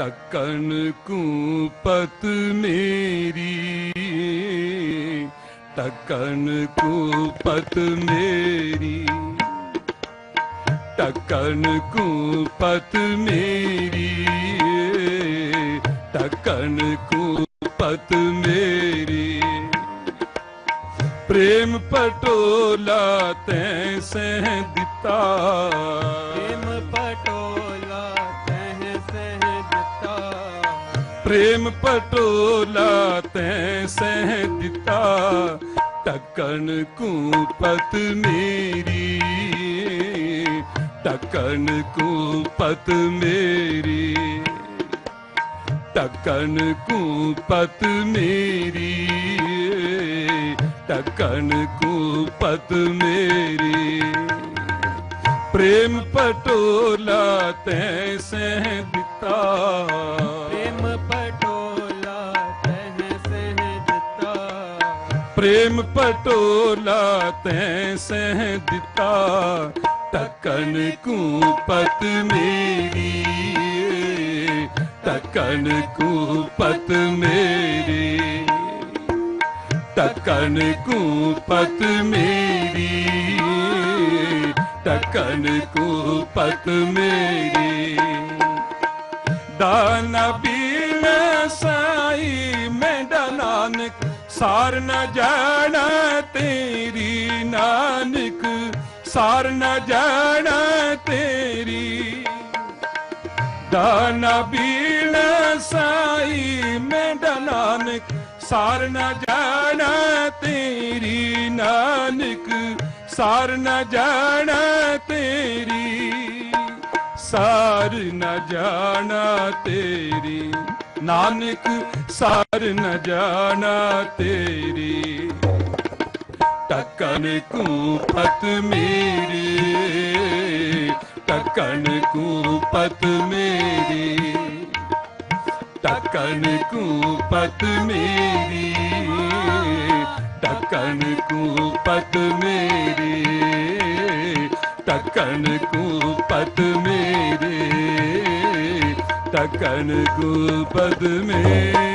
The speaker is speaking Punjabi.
ਟੱਕਣ ਕੂਪਤ ਮੇਰੀ। ਟੱਕਣ ਕੂਪਤ ਮੇਰੀ। ਟੱਕਣ ਕੂਪਤ ਮੇਰੀ। ਟੱਕਣ ਕੂਪਤ ਮੇਰੀ। ਪ੍ਰੇਮ ਪਟੋਲਾ ਤੈ ਸਹਿ ਦਿੱਤਾ। ਪ੍ਰੇਮ ਪਟੋਲਾ ਪ੍ਰੇਮ ਪਟੋਲਾ ਤੈ ਸਹਿ ਦਿੱਤਾ ਟੱਕਣ ਕੂਪਤ ਮੇਰੀ। ਟੱਕਣ ਕੂਪਤ ਮੇਰੀ। ਟੱਕਣ ਕੂਪਤ ਮੇਰੀ। ਟੱਕਣ ਕੂਪਤ ਮੇਰੀ। ਪ੍ਰੇਮ ਪਟੋਲਾ ਤੈ ਸਹਿ ਦਿੱਤਾ ਪ੍ਰੇਮ ਪਟੋਲਾ ਤੈ ਸਹਿ ਦਿੱਤਾ, ਤਕਨ ਟੱਕਣ ਕੂਪਤ ਮੇਰੀ। ਟੱਕਣ ਕੂਪਤ ਮੇਰੀ। ਟੱਕਣ ਕੂਪਤ ਮੇਰੀ। ਟੱਕਣ ਕੂਪਤ ਮੇਰੀ। ਦਾਨ ਬੀਨ ਸਾਈ ਮੇਰਾ ਨਾਨਕ ਸਾਰ ਨ ਜਾਣਾ ਤੇਰੀ ਨਾਨਕ, ਸਾਰ ਨ ਜਾਣਾ ਤੇਰੀ। ਦਾਨ ਬੀਨ ਸਾਈ ਮੇਰਾ ਨਾਨਕ, ਸਾਰ ਨ ਜਾਣਾ ਤੇਰੀ ਨਾਨਕ, ਸਾਰ ਨ ਜਾਣਾ ਤੇਰੀ ਸਾਰ ਨ ਜਾਣਾ ਤੇਰੀ। ਨਾਨਕ ਸਾਰ ਨ ਜਾਣਾ ਤੇਰੀ। ਟੱਕਣ ਕੂਪਤ ਮੇਰੀ। ਟੱਕਣ ਕੂਪਤ ਮੇਰੀ। ਟੱਕਣ ਕੂਪਤ ਮੇਰੀ। ਟੱਕਣ ਕੂਪਤ ਮੇਰੀ। ਟੱਕਣ ਕੂਪਤ ਮੇਰੀ ਟੱਕਣ ਕੂਪਤ ਮੇਰੇ।